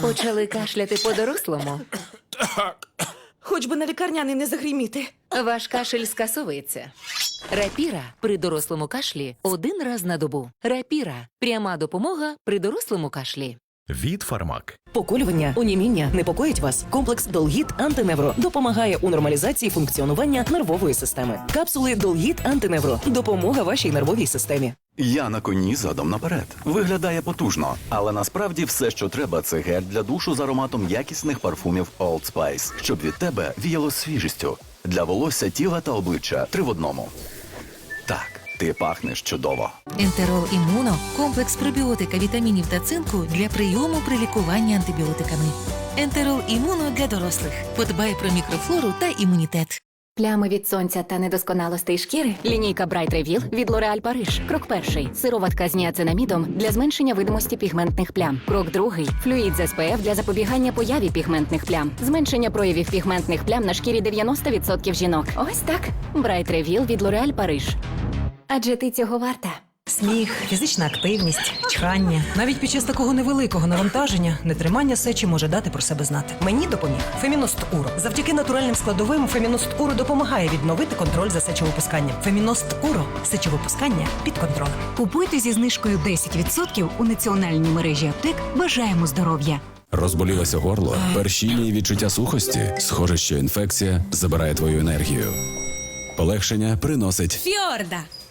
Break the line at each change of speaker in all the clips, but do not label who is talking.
Почали кашляти по-дорослому.
Хоч би на лікарняний не загриміти.
Ваш кашель скасовується. Рапіра при дорослому кашлі один раз на добу. Рапіра пряма допомога при дорослому кашлі.
Від Фармак.
Поколювання, оніміння непокоїть вас. Комплекс Долгіт Антиневро допомагає у нормалізації функціонування нервової системи. Капсули Долгіт Антиневро допомога вашій нервовій системі.
Я на коні задом наперед. Виглядає потужно, але насправді все, що треба, це гель для душу з ароматом якісних парфумів Old Spice, щоб від тебе віяло свіжістю. Для волосся, тіла та обличчя три в одному. Так, ти пахнеш чудово.
Ентерол імуно комплекс пробіотика, вітамінів та цинку для прийому при лікуванні антибіотиками. Ентерол імуно для дорослих. Подбай про мікрофлору та імунітет.
Плями від сонця та недосконалостей шкіри. Лінійка Bright Reveal від L'Oréal Paris. Крок перший. Сироватка з ніацинамідом для зменшення видимості пігментних плям. Крок другий. Флюїд з СПФ для запобігання появі пігментних плям. Зменшення проявів пігментних плям на шкірі 90% жінок. Ось так. Bright Reveal від L'Oréal Paris. Адже ти цього варта.
Сміх, фізична активність, чхання. Навіть під час такого невеликого навантаження нетримання сечі може дати про себе знати. Мені допоміг Феміност Уро. Завдяки натуральним складовим Феміност Уро допомагає відновити контроль за сечовипусканням. Феміност Уро сечовипускання під контролем.
Купуйте зі знижкою 10% у національній мережі аптек. Бажаємо здоров'я!
Розболілося горло, першіння і відчуття сухості. Схоже, що інфекція забирає твою енергію. Полегшення приносить
Фіорда!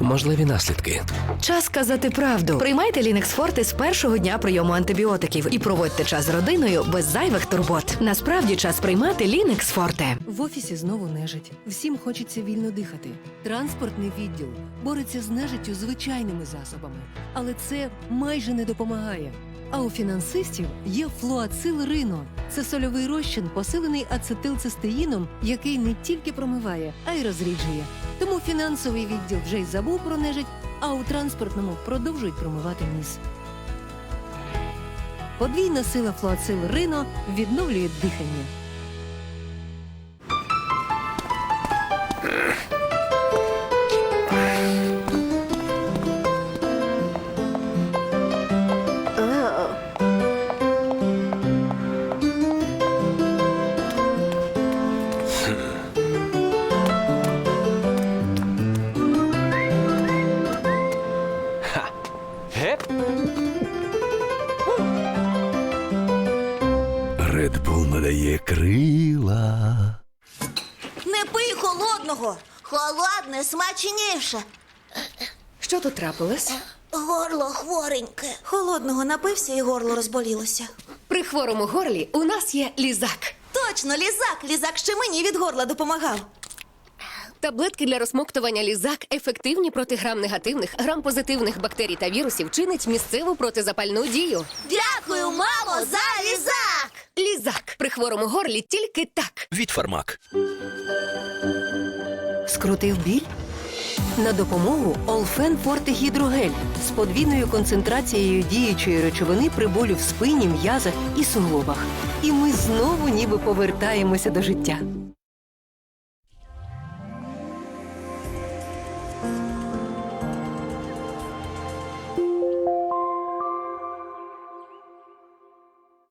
можливі наслідки.
Час сказати правду. Приймайте Лінекс Форте з першого дня прийому антибіотиків і проводьте час з родиною без зайвих турбот. Насправді час приймати Лінекс Форте.
В офісі знову нежить. Всім хочеться вільно дихати. Транспортний відділ бореться з нежиттю звичайними засобами, але це майже не допомагає. А у фінансистів є флуацил Рино. Це сольовий розчин, посилений ацетилцистеїном, який не тільки промиває, а й розріджує. Тому фінансовий відділ вже й забув про нежить, а у транспортному продовжують промивати ніс. Подвійна сила флоацил Рино відновлює дихання.
Red Bull надає крила.
Не пий холодного. Холодне смачніше.
Що тут трапилось?
Горло хвореньке. Холодного напився і горло розболілося.
При хворому горлі у нас є лізак.
Точно, лізак. Лізак ще мені від горла допомагав.
Таблетки для розмоктування лізак ефективні проти грам негативних, грам позитивних бактерій та вірусів чинить місцеву протизапальну дію.
Дякую, мамо, за лізак.
Лізак при хворому горлі тільки так.
Від Фармак.
Скрутив біль? На допомогу Олфен Форте Гідрогель з подвійною концентрацією діючої речовини при болю в спині, м'язах і суглобах. І ми знову ніби повертаємося до життя.